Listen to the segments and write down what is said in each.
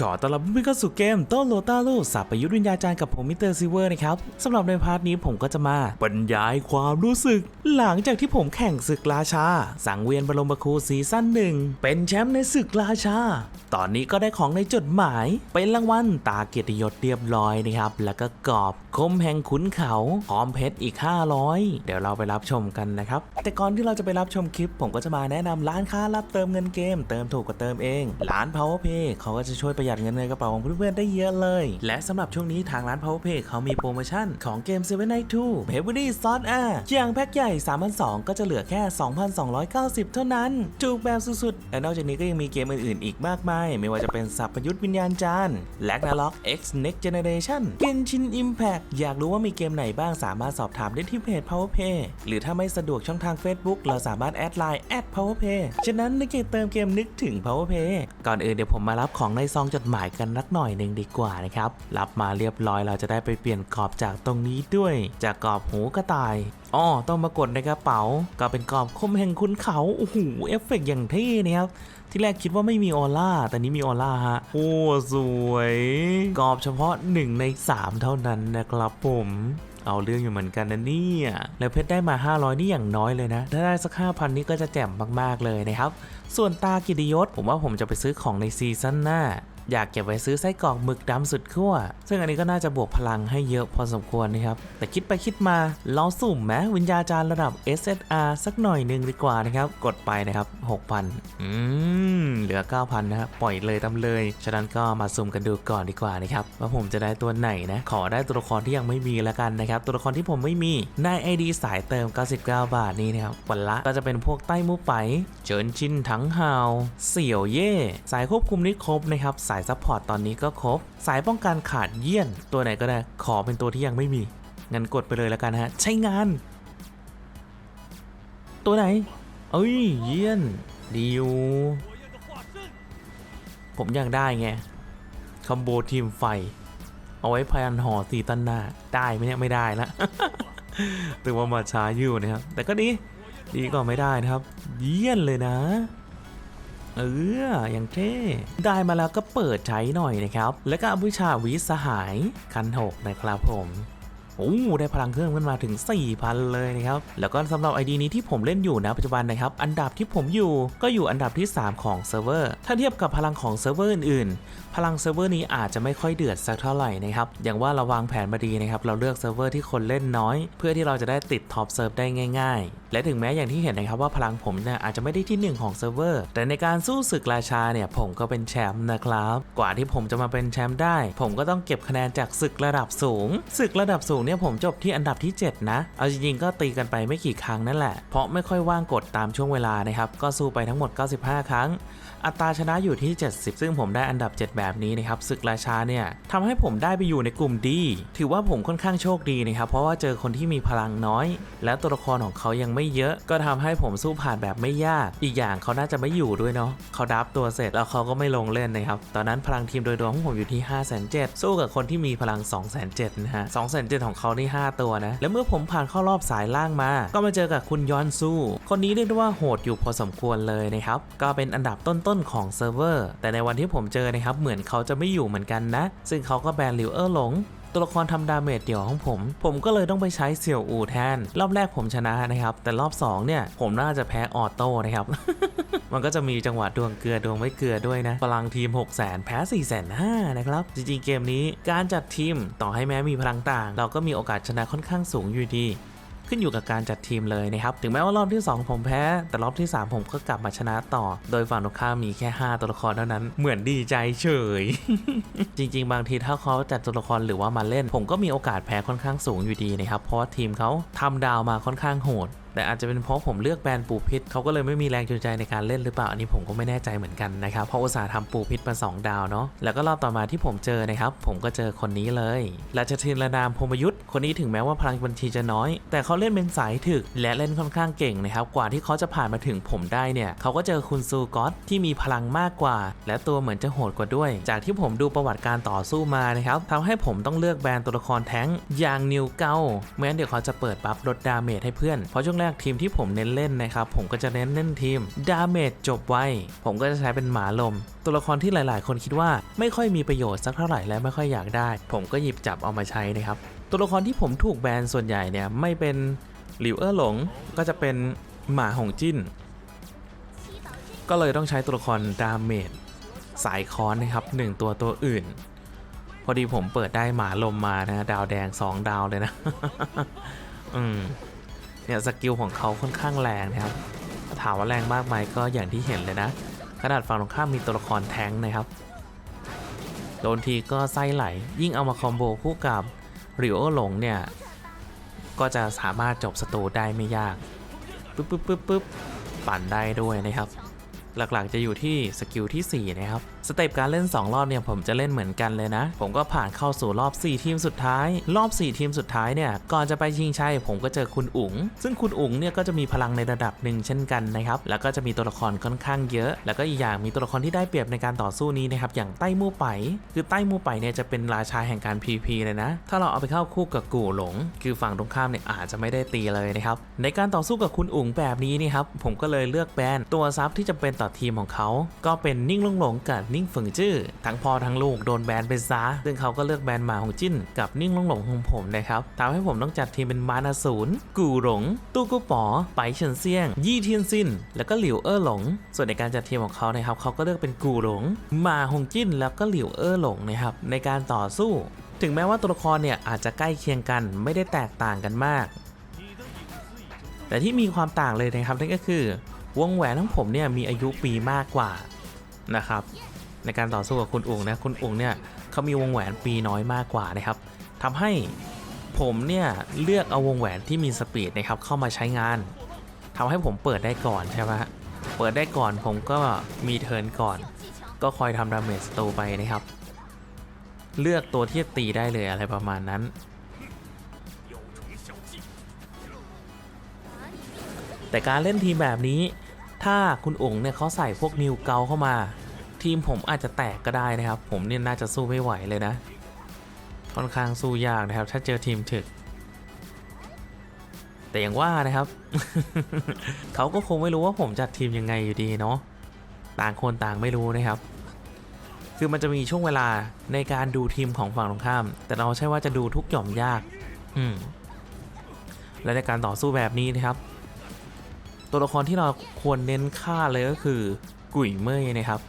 ขอต้อนรับผู้เข้าสู่เกมโตโลตาโลสับประยุทธ์วิญญาจารย์กับผมมิสเตอร์ซิเวอร์นะครับสำหรับในพาร์ทนี้ผมก็จะมาบรรยายความรู้สึก หลังจากที่ผมแข่งศึกราชา สังเวียนบรมครูซีซั่นหนึ่งเป็นแชมป์ในศึกราชา ตอนนี้ก็ได้ของในจดหมาย เป็นรางวัลตาเกียรติยศเรียบร้อยนะครับ แล้วก็กรอบคมแห่งขุนเขาพร้อมเพชรอีก 500 เดี๋ยวเราไปรับชมกันนะครับแต่ก่อนที่เราจะไปรับชมคลิป ผมก็จะมาแนะนำร้านค้ารับเติมเงินเกม เติมถูกกว่าเติมเอง ร้าน PowerPay เขาก็จะช่วยประหยัดเงินในกระเป๋าของเพื่อนๆได้เยอะเลย และสำหรับช่วงนี้ทางร้าน PowerPay เขามีโปรโมชั่นของเกม7 Night 2 Heavy Sword R อย่างแพ็คใหญ่ 3,200 ก็จะเหลือแค่ 2,290 เท่านั้น จูกแบบสุดๆ และนอกจากนี้ก็ยังมีเกมอื่นๆ อีกมากมาย ไม่ว่าจะเป็นสัพพยุทธวิญญาณจารย์ l a g n a r o k X Next Generation Genshin Impact อยากรู้ว่ามีเกมไหนบ้างสามารถสอบถามได้ที่เพจ PowerPay หรือถ้าไม่สะดวกช่องทาง Facebook เราสามารถแอดไลน์ @PowerPay ฉะนั้นนึกอยากเติมเกมนึกถึง PowerPay ก่อนอื่นเดี๋ยวผมมารับของในซองจดหมายกันนักหน่อยหนึ่งดีกว่านะครับ รับมาเรียบร้อยเราจะได้ไปเปลี่ยนขอบจากตรงนี้ด้วย จากกรอบหูกระต่ายอ้อต้องมากดในกระเป๋า ก็เป็นกรอบคมแห่งคุณเขาโอ้โหเอฟเฟกอย่างเท่นะครับที่แรกคิดว่าไม่มีออร่า แต่นี้มีออร่าฮะ โอ้สวยกรอบเฉพาะ 1 ใน 3 เท่านั้นนะครับผมเอาเรื่องอยู่เหมือนกันนะเนี่ยแล้วเพชรได้มา 500 นี่อย่างน้อยเลยนะ ถ้าได้สัก 5,000 นี่ก็จะแจ่มมากๆเลยนะครับ ส่วนตากิติยศผมว่าผมจะไปซื้อของในซีซั่นหน้า อยากเก็บไว้ซื้อไส้กรอกหมึกดำสุดขั้ว ซึ่งอันนี้ก็น่าจะบวกพลังให้เยอะพอสมควรนะครับ แต่คิดไปคิดมาลองสุ่มไหมวิญญาจารย์ระดับ SSR สักหน่อยหนึ่งดีกว่านะครับ กดไปนะครับ 6,000 อืม เหลือ 9,000 นะครับปล่อยเลยตามเลย ฉะนั้นก็มาสุ่มกันดูก่อนดีกว่านะครับ ว่าผมจะได้ตัวไหนนะ ขอได้ตัวละครที่ยังไม่มีแล้วกันนะครับ ตัวละครที่ผมไม่มีใน ID สายเติม 99 บาทนี้นะครับวันละก็จะเป็นพวกใต้มูไปเจินชินถังฮาวเสี่ยวเย่สายควบคุมนี่ครบนะครับสายซัพพอร์ตตอนนี้ก็ครบ สายป้องกันขาดเยี่ยน ตัวไหนก็ได้ ขอเป็นตัวที่ยังไม่มี งั้นกดไปเลยแล้วกันฮะ ใช้งาน ตัวไหน เอ้ย เยี่ยน ดีอยู่ผมอยากได้ไงคอมโบทีมไฟ เอาไว้พยันห่อสีตันหน้า ได้ไหมเนี่ยไม่ได้ละถือว่ามาช้าอยู่นะครับ แต่ก็ดี ดีก็ไม่ได้นะครับ เยี่ยนเลยนะ เอออย่างเท่ได้มาแล้วก็เปิดใช้หน่อยนะครับ แล้วก็บูชาวิสหายคันหกนะครับผม โอ้ได้พลังเครื่องขึ้นมาถึง 4,000 เลยนะครับแล้วก็สำหรับ ID นี้ที่ผมเล่นอยู่นะปัจจุบันนะครับอันดับที่ผมอยู่ก็อยู่อันดับที่ 3 ของเซิร์ฟเวอร์ถ้าเทียบกับพลังของเซิร์ฟเวอร์อื่นๆ พลังเซิร์ฟเวอร์นี้อาจจะไม่ค่อยเดือดสักเท่าไหร่นะครับอย่างว่าเราวางแผนมาดีนะครับเราเลือกเซิร์ฟเวอร์ที่คนเล่นน้อย เพื่อที่เราจะได้ติดท็อปเซิร์ฟได้ง่าย ๆ และถึงแม้อย่างที่เห็นนะครับว่าพลังผมเนี่ยอาจจะไม่ได้ที่หนึ่งของเซิร์ฟเวอร์แต่ในการสู้ศึกราชาเนี่ยผมก็เป็นแชมป์นะครับกว่าที่ผมจะมาเป็นแชมป์ได้ ผมก็ต้องเก็บคะแนนจากศึกระดับสูงศึกระดับสูงเนี่ยผมจบที่อันดับที่ 7 นะ เอาจริงๆก็ตีกันไปไม่กี่ครั้งนั่นแหละ เพราะไม่ค่อยว่างกดตามช่วงเวลานะครับ ก็สู้ไปทั้งหมด 95 ครั้ง อัตราชนะอยู่ที่ 70 ซึ่งผมได้อันดับ 7 แบบนี้นะครับศึกราชาเนี่ยทำให้ผมได้ไปอยู่ในกลุ่มดีถือว่าผมค่อนข้างโชคดีนะครับเพราะว่าเจอคนที่มีพลังน้อย และตัวละครของเขายังไม่เยอะ ก็ทำให้ผมสู้ผ่านแบบไม่ยาก อีกอย่างเขาน่าจะไม่อยู่ด้วยเนาะเขาดับตัวเสร็จแล้วเขาก็ไม่ลงเล่นนะครับตอนนั้นพลังทีมโดยรวมของผมอยู่ที่ 5 7 0 0 0สู้กับคนที่มีพลัง 2 7 0 0 0นะฮะ2 7 0 0 0ของเขานี่5ตัวนะและเมื่อผมผ่านเข้ารอบสายล่างมา ก็มาเจอกับคุณยอนซูคนนี้เรียกได้ว่าโหดอยู่พอสมควรเลยนะครับก็เป็นอันดับต้นๆของเซิร์ฟเวอร์ แต่ในวันที่ผมเจอนะครับ เหมือนเขาจะไม่อยู่เหมือนกันนะ ซึ่งเขาก็แบนลิวเออร์หลงตัวละครทำดาเมจเดี่ยวของผม ผมก็เลยต้องไปใช้เสี่ยวอูแทน รอบแรกผมชนะนะครับ แต่รอบ 2 เนี่ย ผมน่าจะแพ้ออโต้นะครับ มันก็จะมีจังหวะดวงเกลือดวงไม่เกลือด้วยนะพลังทีม 6 0 0 0 0 0แพ้ 4 5 0 0 0นะครับ จริงๆ เกมนี้การจัดทีมต่อให้แม้มีพลังต่าง เราก็มีโอกาสชนะค่อนข้างสูงอยู่ดี ขึ้นอยู่กับการจัดทีมเลยนะครับ ถึงแม้ว่ารอบที่ 2 ผมแพ้ แต่รอบที่ 3 ผมก็กลับมาชนะต่อ โดยฝั่งตรงข้ามมีแค่ 5 ตัวละครเท่านั้น เหมือนดีใจเฉย จริง ๆ บางทีถ้าเขาจัดตัวละครหรือว่ามาเล่น ผมก็มีโอกาสแพ้ค่อนข้างสูงอยู่ดีนะครับ เพราะว่าทีมเขาทำดาวมาค่อนข้างโหดแต่อาจจะเป็นเพราะผมเลือกแบรนด์ปูพิษเขาก็เลยไม่มีแรงจูงใจในการเล่นหรือเปล่าอันนี้ผมก็ไม่แน่ใจเหมือนกันนะครับเพราะอุตสาห์ทำปูพิษมา2ดาวเนาะแล้วก็รอบต่อมาที่ผมเจอนะครับผมก็เจอคนนี้เลยราชทินระนามพรหมยุทธ์คนนี้ถึงแม้ว่าพลังบัญชีจะน้อย แต่เขาเล่นเป็นสายถึกและเล่นค่อนข้างเก่งนะครับกว่าที่เขาจะผ่านมาถึงผมได้เนี่ยเขาก็เจอคุณซูกอตที่มีพลังมากกว่า และตัวเหมือนจะโหดกว่าด้วย จากที่ผมดูประวัติการต่อสู้มานะครับทำให้ผมต้องเลือกแบรนด์ตัวละครแท้งอย่างนิวเกาแม้นเดี๋ยวเขาจะเปิดบัฟลดดาเมจให้เพื่อนเพราะช่วงแรกทีมที่ผมเน้นเล่นนะครับ ผมก็จะเน้นเล่นทีมดาเมจจบไว ผมก็จะใช้เป็นหมาลม ตัวละครที่หลาย ๆ คนคิดว่าไม่ค่อยมีประโยชน์สักเท่าไหร่และไม่ค่อยอยากได้ ผมก็หยิบจับเอามาใช้นะครับ ตัวละครที่ผมถูกแบนส่วนใหญ่เนี่ยไม่เป็นหลิวเอ้อหลง ก็จะเป็นหมาหงจิ้น ก็เลยต้องใช้ตัวละครดาเมจสายค้อนนะครับหนึ่งตัวตัวอื่น พอดีผมเปิดได้หมาลมมานะ ดาวแดง 2 ดาวเลยนะ อืม เนี่ยสกิลของเขาค่อนข้างแรงนะครับถามว่าแรงมากไหมก็อย่างที่เห็นเลยนะขนาดฝั่งตรงข้ามมีตัวละครแท้งนะครับโดนทีก็ไส้ไหล ยิ่งเอามาคอมโบคู่กับริโอหลงเนี่ยก็จะสามารถจบสตูได้ไม่ยากปึ๊บปึ๊บปึ๊บปึ๊บปั่นได้ด้วยนะครับ หลักๆจะอยู่ที่สกิลที่ 4 นะครับ สเต็ปการเล่น 2 รอบเนี่ยผมจะเล่นเหมือนกันเลยนะ ผมก็ผ่านเข้าสู่รอบ 4 ทีมสุดท้าย รอบ 4 ทีมสุดท้ายเนี่ยก่อนจะไปชิงชัยผมก็เจอคุณอุ๋ง ซึ่งคุณอุ๋งเนี่ยก็จะมีพลังในระดับหนึ่งเช่นกันนะครับแล้วก็จะมีตัวละครค่อนข้างเยอะ แล้วก็อีกอย่างมีตัวละครที่ได้เปรียบในการต่อสู้นี้นะครับอย่างใต้มู่ไป คือใต้มู่ไปเนี่ยจะเป็นราชาแห่งการ PP เลยนะ ถ้าเราเอาไปเข้าคู่กับกู่หลง คือฝั่งตรงข้ามเนี่ยอาจจะไม่ได้ตีเลยนะครับในการต่อสู้กับคุณอุ๋งแบบนี้นี่ครับผมก็เลยเลือกแบนตัวซับที่จะเป็นต่อทีมของเขาก็เป็นนิ่งลงหลงกับนิงฝึงจื้อทั้งพ่อทั้งลูกโดนแบนไปซะซึ่งเขาก็เลือกแบนหมาของจิ้นกับนิ่งลงหลงของผมนะครับทำให้ผมต้องจัดทีมเป็นมานาศูนย์กู่หลง ตู้กูป๋อไปเฉินเซียง ยี่เทียนซิน แล้วก็หลิวเอ้อหลง ส่วนในการจัดทีมของเขานะครับเขาก็เลือกเป็นกู่หลงหมาหงจิ้นแล้วก็หลิวเอ้อหลงนะครับในการต่อสู้ ถึงแม้ว่าตัวละครเนี่ยอาจจะใกล้เคียงกันไม่ได้แตกต่างกันมาก แต่ที่มีความต่างเลยนะครับนั่นก็คือ วงแหวนของผมเนี่ยมีอายุปีมากกว่านะครับ ในการต่อสู้กับคุณอุ๋งนะคุณอุ๋งเนี่ยเขามีวงแหวนปีน้อยมากกว่านะครับทำให้ผมเนี่ยเลือกเอาวงแหวนที่มีสปีดนะครับเข้ามาใช้งานทำให้ผมเปิดได้ก่อนใช่ไหมฮะเปิดได้ก่อนผมก็มีเทิร์นก่อน ก็คอยทำดาเมจสโตไปนะครับ เลือกตัวที่ตีได้เลยอะไรประมาณนั้นแต่การเล่นทีมแบบนี้ ถ้าคุณองค์เนี่ยเขาใส่พวกนิวเกาเข้ามา ทีมผมอาจจะแตกก็ได้นะครับ ผมเนี่ยน่าจะสู้ไม่ไหวเลยนะ ค่อนข้างสู้ยากนะครับ ถ้าเจอทีมถึก แต่อย่างว่านะครับ เขาก็คงไม่รู้ว่าผมจัดทีมยังไงอยู่ดีเนาะต่างคนต่างไม่รู้นะครับ คือมันจะมีช่วงเวลาในการดูทีมของฝั่งตรงข้าม แต่เราใช่ว่าจะดูทุกหย่อมยาก อืมและในการต่อสู้แบบนี้นะครับ ตัวละครที่เราควรเน้นฆ่าเลยก็คือ กุ๋ยเมยนะครับ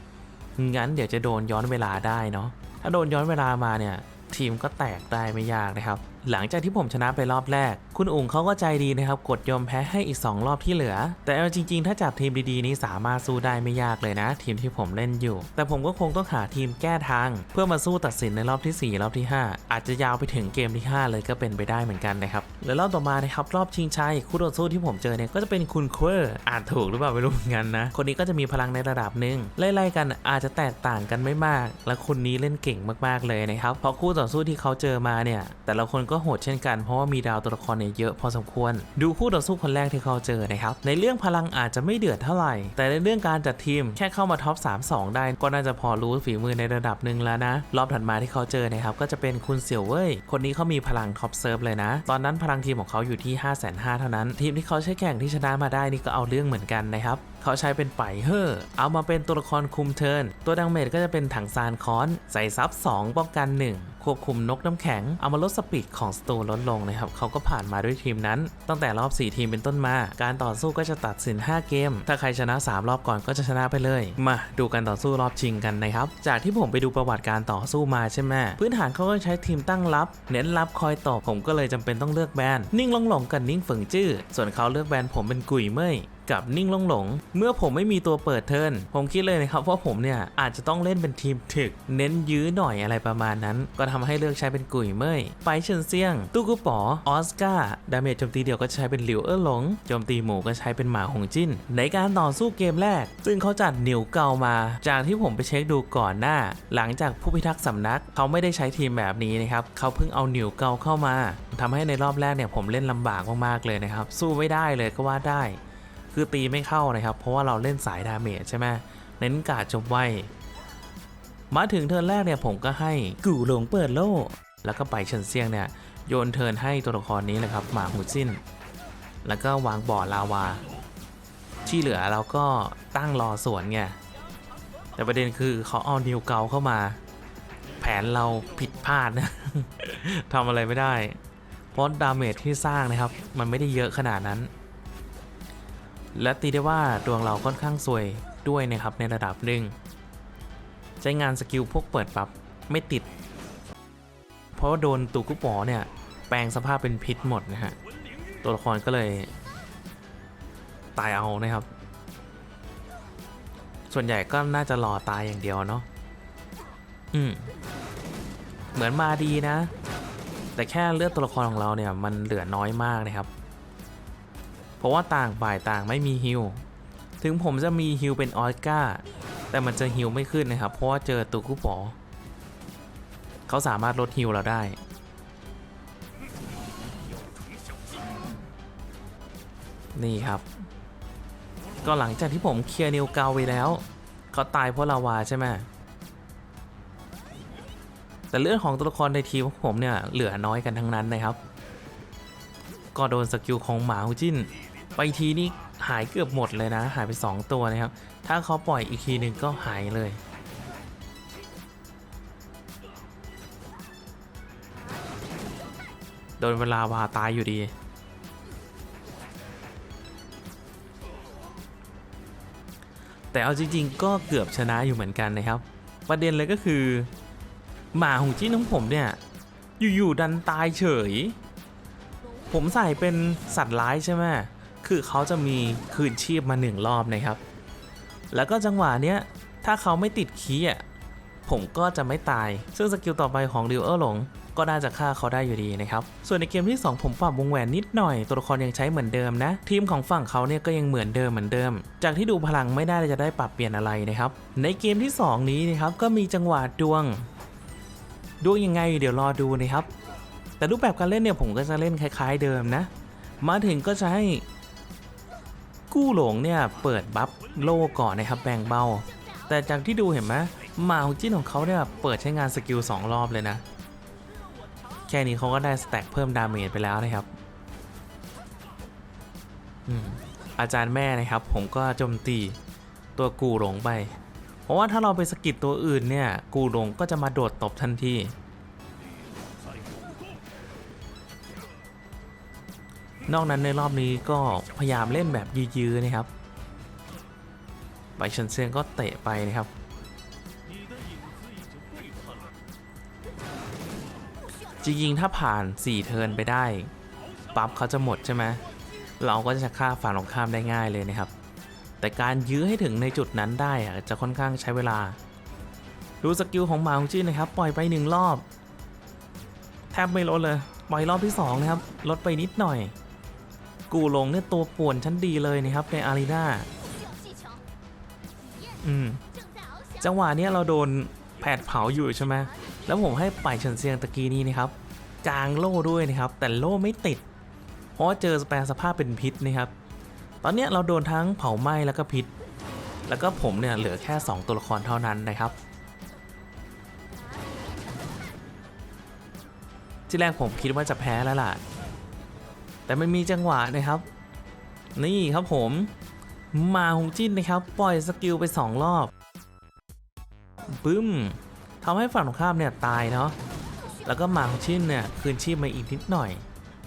งั้นเดี๋ยวจะโดนย้อนเวลาได้เนาะถ้าโดนย้อนเวลามาเนี่ยทีมก็แตกได้ไม่ยากนะครับหลังจากที่ผมชนะไปรอบแรก คุณอุ๋งเขาก็ใจดีนะครับ กดยอมแพ้ให้อีก 2 รอบที่เหลือ แต่เอาจริง ๆ ถ้าจับทีมดีๆนี้สามารถสู้ได้ไม่ยากเลยนะ ทีมที่ผมเล่นอยู่ แต่ผมก็คงต้องหาทีมแก้ทาง เพื่อมาสู้ตัดสินในรอบที่ 4 รอบที่ 5 อาจจะยาวไปถึงเกมที่ 5 เลยก็เป็นไปได้เหมือนกันนะครับ แล้วรอบต่อมานะครับรอบชิงชัยคู่ต่อสู้ที่ผมเจอเนี่ยก็จะเป็นคุณเคอร์อ่านถูกหรือเปล่าไม่รู้เหมือนกันนะ คนนี้ก็จะมีพลังในระดับหนึ่งไล่ๆกันอาจจะแตกต่างกันไม่มาก และคนนี้เล่นเก่งมากๆเลยนะครับเพราะคู่ต่อสู้ที่เขาเจอมาเนี่ยแต่ละคนก็โหดเช่นกันเพราะว่ามีดาวตัวละครเนี่ยเยอะพอสมควร ดูคู่ต่อสู้คนแรกที่เขาเจอนะครับ ในเรื่องพลังอาจจะไม่เดือดเท่าไหร่ แต่ในเรื่องการจัดทีมแค่เข้ามาท็อป 3-2 ได้ ก็น่าจะพอรู้ฝีมือในระดับหนึ่งแล้วนะ รอบถัดมาที่เขาเจอนะครับก็จะเป็นคุณเสี่ยวเว่ยคนนี้เขามีพลังท็อปเซิร์ฟเลยนะ ตอนนั้นพลังทีมของเขาอยู่ที่ 5 5 0 0 0เท่านั้น ทีมที่เขาใช้แข่งที่ชนะมาได้นี่ก็เอาเรื่องเหมือนกันนะครับเขาใช้เป็นไปเฮอร์เอามาเป็นตัวละครคุมเทิร์นตัวดังเมจก็จะเป็นถังซานคอน ใส่ซับ 2 ป้องกัน 1 ควบคุมนกน้ำแข็ง เอามาลดสปีดของสตูลดลงนะครับเขาก็ผ่านมาด้วยทีมนั้น ตั้งแต่รอบ 4 ทีมเป็นต้นมา การต่อสู้ก็จะตัดสิน 5 เกม ถ้าใครชนะ 3 รอบก่อนก็จะชนะไปเลย มาดูการต่อสู้รอบชิงกันนะครับ จากที่ผมไปดูประวัติการต่อสู้มาใช่ไหมพื้นฐานเขาก็ใช้ทีมตั้งรับ เน้นรับคอยตอบผมก็เลยจำเป็นต้องเลือกแบนนิ่งหลงหลงกับนิ่งฝึงจื้อส่วนเขาเลือกแบนผมเป็นกุยเม่ย กับนิ่งหลงหลง เมื่อผมไม่มีตัวเปิดเทิร์นผมคิดเลยนะครับว่าผมเนี่ยอาจจะต้องเล่นเป็นทีมถึก เน้นยื้อหน่อยอะไรประมาณนั้น ก็ทำให้เลือกใช้เป็นกุยเม่ยไปเฉินเซียง ตู้กุป๋อออสการ์ดาเมจโจมตีเดียวก็ใช้เป็นหลิวเอ้อหลงโจมตีหมูก็ใช้เป็นหมาหงจิ้น ในการต่อสู้เกมแรก ซึ่งเขาจัดหนิวเกามา จากที่ผมไปเช็คดูก่อนหน้า หลังจากผู้พิทักษ์สำนักเขาไม่ได้ใช้ทีมแบบนี้นะครับเขาเพิ่งเอาหนิวเกาเข้ามาทำให้ในรอบแรกเนี่ยผมเล่นลำบากมากๆเลยนะครับสู้ไม่ได้เลยก็ว่าได้ คือตีไม่เข้านะครับ เพราะว่าเราเล่นสายดาเมจใช่ไหมเน้นการดจบไวมาถึงเทิร์นแรกเนี่ยผมก็ให้กู่หลงเปิดโล่แล้วก็ไปเฉินเซียงเนี่ยโยนเทิร์นให้ตัวละครนี้เลยครับหมาหูจิ้น แล้วก็วางบ่อลาวา ที่เหลือเราก็ตั้งรอสวนไงแต่ประเด็นคือเขาเอานิวเกาเข้ามา แผนเราผิดพลาดนะทำอะไรไม่ได้ เพราะดาเมจที่สร้างนะครับ มันไม่ได้เยอะขนาดนั้น และตีได้ว่าดวงเราค่อนข้างสวยด้วยนะครับในระดับหนึ่งใช้งานสกิลพวกเปิดปับไม่ติด เพราะาโดนตูกุปอเนี่ย แปลงสภาพเป็นพิษหมดนะฮะ ตัวละครก็เลย ตายเอานะครับ ส่วนใหญ่ก็น่าจะรอตายอย่างเดียวเนาะอืม เหมือนมาดีนะ แต่แค่เลือดตัวละครของเราเนี่ย มันเหลือน้อยมากนะครับ เพราะว่าต่างฝ่ายต่างไม่มีฮิลถึงผมจะมีฮิลเป็นออสการ์แต่มันจะฮิลไม่ขึ้นนะครับ เพราะว่าเจอตูกุปอเขาสามารถลดฮิลเราได้ นี่ครับ ก็หลังจากที่ผมเคลียร์นิวเกาไปแล้ว เขาตายเพราะลาวาใช่ไหมแต่เลือดของตัวละครในทีมของผมเนี่ยเหลือน้อยกันทั้งนั้นนะครับ ก็โดนสกิลของหมาฮูจิ้น ไปทีนี่หายเกือบหมดเลยนะ หายไป 2 ตัวนะครับ ถ้าเขาปล่อยอีกทีหนึ่งก็หายเลย โดนเวลาวาตายอยู่ดี แต่เอาจริงๆ ก็เกือบชนะอยู่เหมือนกันนะครับ ประเด็นเลยก็คือ หมาของจิ้นของผมเนี่ย อยู่ๆดันตายเฉย ผมใส่เป็นสัตว์ร้ายใช่ไหม คือเขาจะมีคืนชีพมาหนึ่งรอบนะครับ แล้วก็จังหวะเนี้ยถ้าเขาไม่ติดคีย์อะผมก็จะไม่ตาย ซึ่งสกิลต่อไปของริวเออร์หลง ก็น่าจะฆ่าเขาได้อยู่ดีนะครับ ส่วนในเกมที่ 2 ผมปรับวงแหวนนิดหน่อย ตัวละครยังใช้เหมือนเดิมนะ ทีมของฝั่งเขาเนี่ยก็ยังเหมือนเดิมเหมือนเดิม จากที่ดูพลังไม่ได้จะได้ปรับเปลี่ยนอะไรนะครับ ในเกมที่ 2 นี้นะครับก็มีจังหวะดวง ดวงยังไงเดี๋ยวรอดูนะครับ แต่รูปแบบการเล่นเนี่ยผมก็จะเล่นคล้าย ๆ เดิมนะ มาถึงก็จะให้ กู้หลงเนี่ยเปิดบัฟโล่ก่อนนะครับแบ่งเบา แต่จากที่ดูเห็นไหมหมาของจิ้นของเขาเนี่ยเปิดใช้งานสกิล2รอบเลยนะ แค่นี้เขาก็ได้สแต็กเพิ่มดาเมจไปแล้วนะครับอืมอาจารย์แม่นะครับ ผมก็โจมตีตัวกูหลงไป เพราะว่าถ้าเราไปสกิดตัวอื่นเนี่ย กูหลงก็จะมาโดดตบทันที นอกนั้นในรอบนี้ก็พยายามเล่นแบบยื้อๆนะครับ ไปเชนเซียงก็เตะไปนะครับ จริงๆถ้าผ่าน 4 เทิร์นไปได้ ปั๊บเขาจะหมดใช่ไหมเราก็จะฆ่าฝ่ายตรงข้ามได้ง่ายเลยนะครับ แต่การยื้อให้ถึงในจุดนั้นได้จะค่อนข้างใช้เวลา ดูสกิลของหมาของจีนนะครับ ปล่อยไปหนึ่งรอบ แทบไม่ลดเลย ปล่อยรอบที่ 2 นะครับ ลดไปนิดหน่อย กูลงเนี่ยตัวป่วนชั้นดีเลยนะครับในอารีนาอืมจังหวะเนี้ยเราโดนแผดเผาอยู่ใช่ไหมแล้วผมให้ป่ายเฉินเซียงตะกี้นี้นะครับกางโล่ด้วยนะครับ แต่โล่ไม่ติด เพราะว่าเจอสแปลงสภาพเป็นพิษนะครับ ตอนเนี้ยเราโดนทั้งเผาไหม้แล้วก็พิษ แล้วก็ผมเนี่ยเหลือแค่ 2 ตัวละครเท่านั้นนะครับ ที่แรกผมคิดว่าจะแพ้แล้วล่ะ แต่มันมีจังหวะนะครับ นี่ครับผมมาฮงจิ้นนะครับ ปล่อยสกิลไป 2 รอบบึ้มทำให้ฝั่งตรงข้ามเนี่ยตายเนาะแล้วก็มาฮงจิ้นเนี่ยคืนชีพมาอีกนิดหน่อย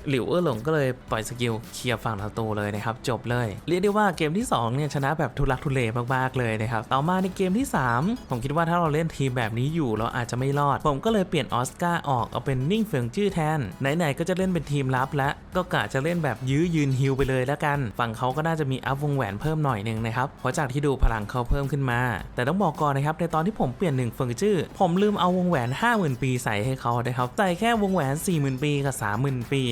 หลิวเออหลงก็เลยปล่อยสกิลเคลียร์ฝั่งศัตรูเลยนะครับจบเลย เรียกได้ว่าเกมที่2เนี่ยชนะแบบทุลักทุเลมากๆเลยนะครับต่อมาในเกมที่ 3 ผมคิดว่าถ้าเราเล่นทีมแบบนี้อยู่เราอาจจะไม่รอด ผมก็เลยเปลี่ยนออสการ์ออกเอาเป็นนิ่งเฟิงจื้อแทนไหนๆก็จะเล่นเป็นทีมลับแล้วก็กะจะเล่นแบบยื้อยืนฮิวไปเลยแล้วกัน ฝั่งเขาก็น่าจะมีอัพวงแหวนเพิ่มหน่อยหนึงนะครับเพราะจากที่ดูพลังเขาเพิ่มขึ้นมา แต่ต้องบอกก่อนนะครับในตอนที่ผมเปลี่ยนหนึ่งเฟิงจื้อผมลืมเอาวงแหวน 50,000 ปีใส่ให้เขานะครับใส่แค่วงแหวน 40,000 ปีกับ 30,000 ปี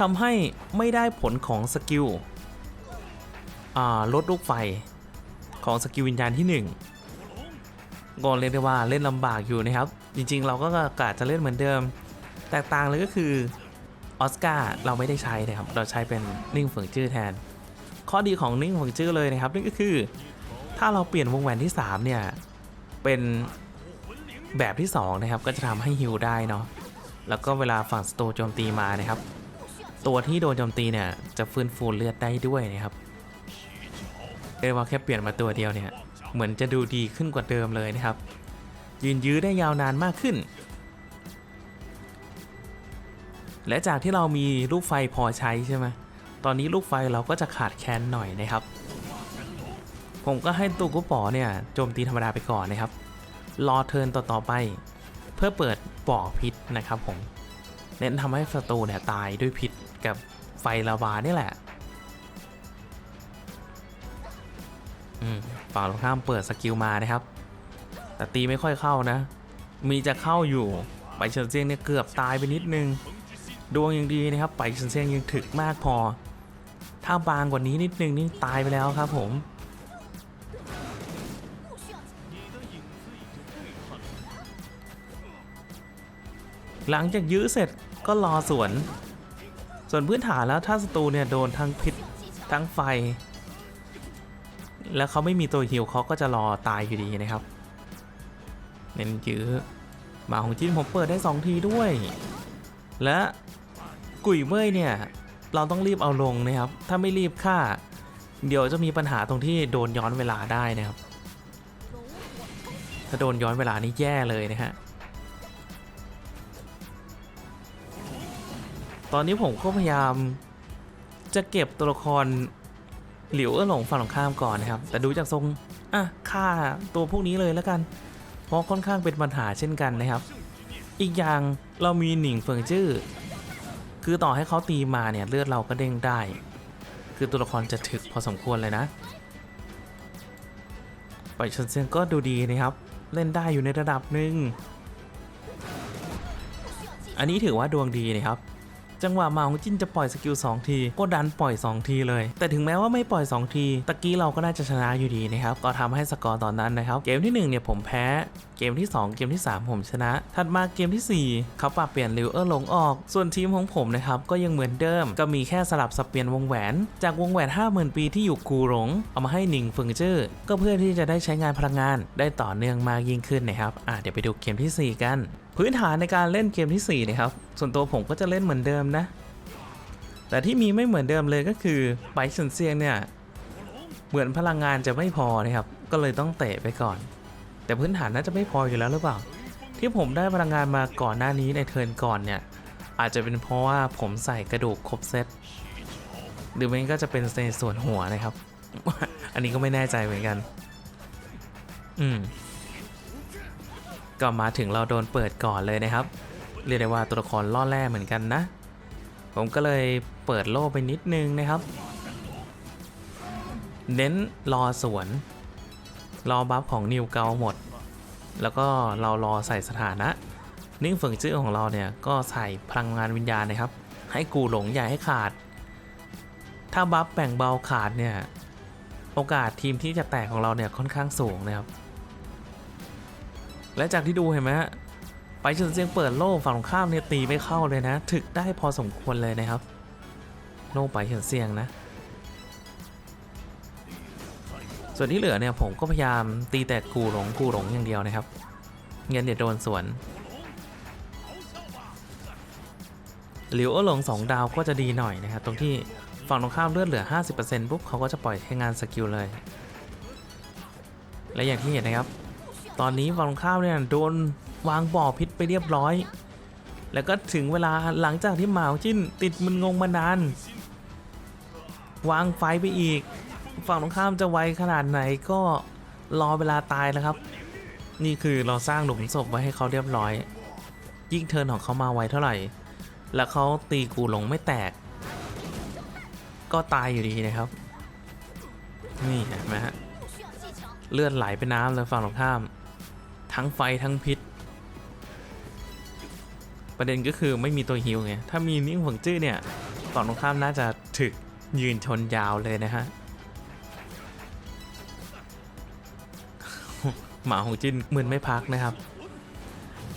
ทำให้ไม่ได้ผลของสกิลลดลูกไฟของสกิลวิญญาณที่1ก็เรียกได้ว่าเล่นลำบากอยู่นะครับ จริงๆ เราก็กะจะเล่นเหมือนเดิม แตกต่างเลยก็คือออสการ์เราไม่ได้ใช้นะครับ เราใช้เป็นนิ่งเฟิงจื้อแทน ข้อดีของนิ่งเฟิงจื้อเลยนะครับนั่นก็คือ ถ้าเราเปลี่ยนวงแหวนที่ 3 เนี่ย เป็นแบบที่ 2 นะครับ ก็จะทำให้ฮิวได้เนาะแล้วก็เวลาฝั่งสโตโจมตีมานะครับ ตัวที่โดนโจมตีเนี่ยจะฟื้นฟูเลือดได้ด้วยนะครับเรียกว่าแค่เปลี่ยนมาตัวเดียวเนี่ยเหมือนจะดูดีขึ้นกว่าเดิมเลยนะครับ ยืนยื้อได้ยาวนานมากขึ้น และจากที่เรามีลูกไฟพอใช้ใช่ไหมตอนนี้ลูกไฟเราก็จะขาดแคลนหน่อยนะครับ ผมก็ให้ตัวกุปอเนี่ยโจมตีธรรมดาไปก่อนนะครับ รอเทิร์นต่อๆไป เพื่อเปิดบ่อพิษนะครับผมเน้นทำให้ศัตรูเนี่ยตายด้วยพิษ กับไฟลาวานี่แหละ อืมฝั่งตรงข้ามเปิดสกิลมานะครับ แต่ตีไม่ค่อยเข้านะ มีจะเข้าอยู่ไปเฉินเซียงเนี่ยเกือบตายไปนิดนึง ดวงยังดีนะครับ ไปเฉินเซียงยังถึกมากพอ ถ้าบางกว่านี้นิดนึงนี่ตายไปแล้วครับผมหลังจากยื้อเสร็จก็รอสวน ส่วนพื้นฐานแล้วถ้าศัตรูเนี่ยโดนทั้งพิษทั้งไฟ แล้วเขาไม่มีตัวฮิวเขาก็จะรอตายอยู่ดีนะครับ เน้นยื้อมาของจิ้นผมเปิดได้ 2 ทีด้วย และกุยเว่ยเนี่ย เราต้องรีบเอาลงนะครับ ถ้าไม่รีบฆ่า เดี๋ยวจะมีปัญหาตรงที่โดนย้อนเวลาได้นะครับ ถ้าโดนย้อนเวลานี่แย่เลยนะฮะ ตอนนี้ผมก็พยายาม จะเก็บตัวละครหลิวเออหลงฝั่งตรงข้ามก่อนนะครับ แต่ดูจากทรงอะฆ่าตัวพวกนี้เลยแล้วกัน เพราะค่อนข้างเป็นปัญหาเช่นกันนะครับ อีกอย่างเรามีหนิงเฟิงจื้อคือต่อให้เขาตีมาเนี่ยเลือดเราก็เด้งได้ คือตัวละครจะถึกพอสมควรเลยนะไปชนเซียงก็ดูดีนะครับ เล่นได้อยู่ในระดับหนึ่งอันนี้ถือว่าดวงดีนะครับ จังหวะมาของจินจะปล่อยสกิล2ทีก็ดันปล่อย 2 ทีเลย แต่ถึงแม้ว่าไม่ปล่อย 2 ทีตะกี้เราก็น่าจะชนะอยู่ดีนะครับก็ทำให้สกอร์ตอนนั้นนะครับเกมที่1เนี่ยผมแพ้เกมที่ 2 เกมที่ 3 ผมชนะ ถัดมาเกมทีสี่ 4 เขาปรับเปลี่ยนลิวเออร์ลงออก ส่วนทีมของผมนะครับก็ยังเหมือนเดิม ก็มีแค่สลับสับเปลี่ยนวงแหวน จากวงแหวน 50,000 ปีที่อยู่กูหลง เอามาให้หนิงเฟิงจื้อก็เพื่อที่จะได้ใช้งานพลังงานได้ต่อเนื่องมากยิ่งขึ้นนะครับอะเดี๋ยวไปดูเกมทีสี่4 กัน พื้นฐานในการเล่นเกมทีสี่4นะครับ ส่วนตัวผมก็จะเล่นเหมือนเดิมนะ แต่ที่มีไม่เหมือนเดิมเลยก็คือไปเฉินเซียงเนี่ย เหมือนพลังงานจะไม่พอนะครับ ก็เลยต้องเตะไปก่อน แต่พื้นฐานน่าจะไม่พออยู่แล้วหรือเปล่า ที่ผมได้พลังงานมาก่อนหน้านี้ในเทิร์นก่อนเนี่ย อาจจะเป็นเพราะว่าผมใส่กระดูกครบเซต หรือไม่ก็จะเป็นในส่วนหัวนะครับ อันนี้ก็ไม่แน่ใจเหมือนกัน อืม ก็มาถึงเราโดนเปิดก่อนเลยนะครับ เรียกได้ว่าตัวละครล่อแร่เหมือนกันนะ ผมก็เลยเปิดโล่ไปนิดนึงนะครับ เน้นรอสวน รอบัฟของนิวเกาหมด แล้วก็เรารอใส่สถานะ นิ่งเฟิงจื้อของเราเนี่ยก็ใส่พลังงานวิญญาณนะครับ ให้กูหลงอย่ให้ขาด ถ้าบัฟแบ่งเบาขาดเนี่ย โอกาสทีมที่จะแตกของเราเนี่ยค่อนข้างสูงนะครับ และจากที่ดูเห็นไหมฮะไปเฉินเซียงเปิดโล่ฝั่งตรงข้ามเนี่ยตีไม่เข้าเลยนะ ถึกได้พอสมควรเลยนะครับ โล่ไปเฉินเซียงนะ ส่วนที่เหลือเนี่ยผมก็พยายามตีแต่กูหลงกูหลงอย่างเดียวนะครับเงินเดี๋ยวโดนสวนหลิวอหลงสองดาวก็จะดีหน่อยนะครับตรงที่ฝั่งตรงข้ามเลือดเหลือ 50%ปุ๊บเขาก็จะปล่อยให้งานสกิลเลย และอย่างที่เห็นนะครับ ตอนนี้ฝั่งตรงข้ามเนี่ยโดนวางบ่อพิษไปเรียบร้อย แล้วก็ถึงเวลาหลังจากที่หมาจิ้นติดมึนงงมานาน วางไฟไปอีก ฝั่งตรงข้ามจะไวขนาดไหนก็รอเวลาตายแล้วครับ นี่คือเราสร้างหลุมศพไว้ให้เขาเรียบร้อย ยิ่งเทินของเขามาไวเท่าไหร่ แล้วเขาตีกูหลงไม่แตก ก็ตายอยู่ดีนะครับ นี่เห็นไหมฮะเลือดไหลไปน้ำเลยฝั่งตรงข้าม ทั้งไฟทั้งพิษ ประเด็นก็คือไม่มีตัวฮิวไง ถ้ามีนิ่งหวงจื้อเนี่ยฝั่งตรงข้ามน่าจะถึกยืนชนยาวเลยนะฮะ หมาของจินมึนไม่พักนะครับ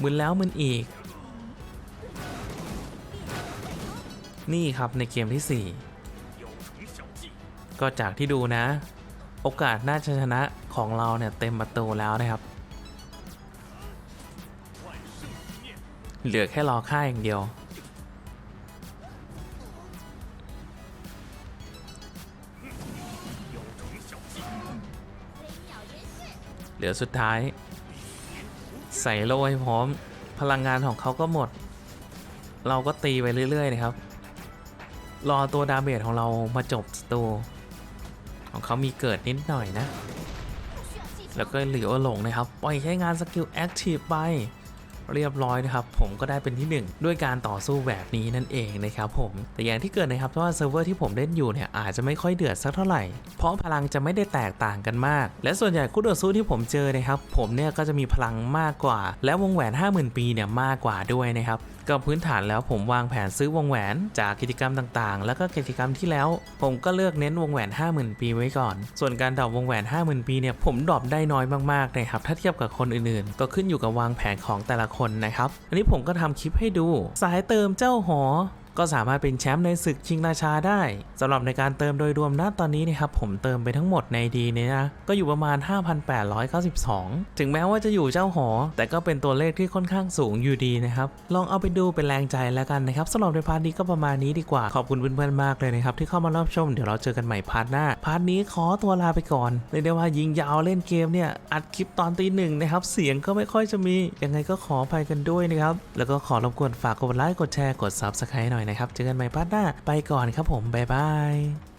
มึนแล้วมึนอีก นี่ครับในเกมที่ 4 ก็จากที่ดูนะ โอกาสน่าจะชนะของเราเนี่ยเต็มประตูแล้วนะครับ เหลือแค่รอค่าอย่างเดียว เหลือสุดท้าย ใส่โลให้พร้อม พลังงานของเขาก็หมด เราก็ตีไปเรื่อยๆนะครับ รอตัวดาเมจของเรามาจบตัวของเขามีเกิดนิดหน่อยนะ แล้วก็เหลือหลงนะครับ ปล่อยใช้งานสกิลแอคทีฟไป เรียบร้อยนะครับผมก็ได้เป็นที่หนึ่งด้วยการต่อสู้แบบนี้นั่นเองนะครับผมแต่อย่างที่เกิดนะครับเพราะว่าเซิร์ฟเวอร์ที่ผมเล่นอยู่เนี่ยอาจจะไม่ค่อยเดือดสักเท่าไหร่ เพราะพลังจะไม่ได้แตกต่างกันมาก และส่วนใหญ่คู่ต่อสู้ที่ผมเจอนะครับผมเนี่ยก็จะมีพลังมากกว่า และวงแหวน 50,000 ปีเนี่ยมากกว่าด้วยนะครับก็พื้นฐานแล้วผมวางแผนซื้อวงแหวนจากกิจกรรมต่างๆ แล้วก็กิจกรรมที่แล้ว ผมก็เลือกเน้นวงแหวน 50,000 ปีไว้ก่อน ส่วนการดรอปวงแหวน 50,000 ปีเนี่ยผมดรอปได้น้อยมากๆนะครับถ้าเทียบกับคนอื่นๆ ก็ขึ้นอยู่กับวางแผนของแต่ละคนนะครับ อันนี้ผมก็ทำคลิปให้ดู สายเติมเจ้าหอ ก็สามารถเป็นแชมป์ในศึกชิงราชาได้สำหรับในการเติมโดยรวมนะตอนนี้นะครับผมเติมไปทั้งหมดในดีเนี่ยนะก็อยู่ประมาณ 5,892 ถึงแม้ว่าจะอยู่เจ้าหอ แต่ก็เป็นตัวเลขที่ค่อนข้างสูงอยู่ดีนะครับลองเอาไปดูเป็นแรงใจแล้วกันนะครับสำหรับในพาร์ทนี้ก็ประมาณนี้ดีกว่าขอบคุณเพื่อนๆมากเลยนะครับที่เข้ามารับชมเดี๋ยวเราเจอกันใหม่พาร์ทหน้าพาร์ทนี้ขอตัวลาไปก่อนเรียกได้ว่ายิงยาวเล่นเกมเนี่ยอัดคลิปตอนตีหนึ่งนะครับเสียงก็ไม่ค่อยจะมียังไงก็ขออภัยกันด้วยนะครับแล้วก็ขอรบกวนฝากกดไลค์กดแชร์กด Subscribe หน่อยนะครับ เจอกันใหม่พาร์ทหน้า ไปก่อนครับผม บ๊ายบาย